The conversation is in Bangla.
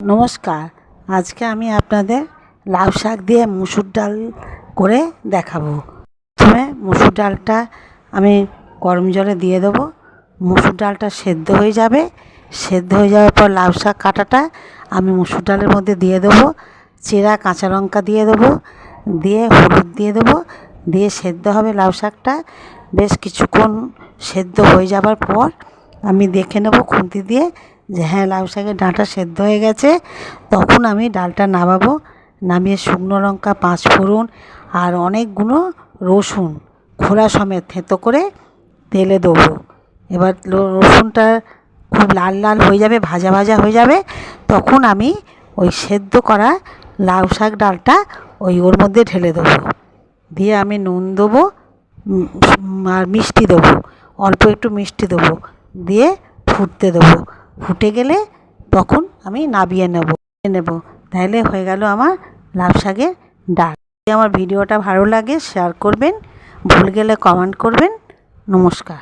নমস্কার। আজকে আমি আপনাদের লাউ শাক দিয়ে মুসুর ডাল করে দেখাবো। প্রথমে মুসুর ডালটা আমি গরম জলে দিয়ে দেবো। মুসুর ডালটা সেদ্ধ হয়ে যাবে। সেদ্ধ হয়ে যাওয়ার পর লাউ শাক কাটাটা আমি মুসুর ডালের মধ্যে দিয়ে দেবো। চেরা, কাঁচা লঙ্কা দিয়ে দেবো। দিয়ে হলুদ দিয়ে দেবো। দিয়ে সেদ্ধ হবে লাউ শাকটা। বেশ কিছুক্ষণ সেদ্ধ হয়ে যাবার পর আমি দেখে নেব খুন্তি দিয়ে যে হ্যাঁ লাউ শাকের ডাঁটা সেদ্ধ হয়ে গেছে। তখন আমি ডালটা নামাবো। নামিয়ে শুকনো লঙ্কা, পাঁচ ফোড়ন আর অনেকগুলো রসুন, খোলা সমেত থেঁতো করে তেলে দেবো। এবার রসুনটা খুব লাল লাল হয়ে যাবে, ভাজা ভাজা হয়ে যাবে। তখন আমি ওই সেদ্ধ করা লাউ শাক ডালটা ওই ওর মধ্যে ঢেলে দেবো। দিয়ে আমি নুন দেবো আর মিষ্টি দেবো। অল্প একটু মিষ্টি দেবো। দিয়ে ফুটতে দেবো। ফুটে গেলে তখন আমি নাবিয়ে নেব নেব। তাহলে হয়ে গেল আমার লাভ শাকের ডাল। আমার ভিডিওটা ভালো লাগে শেয়ার করবেন। ভুল গেলে কমেন্ট করবেন। নমস্কার।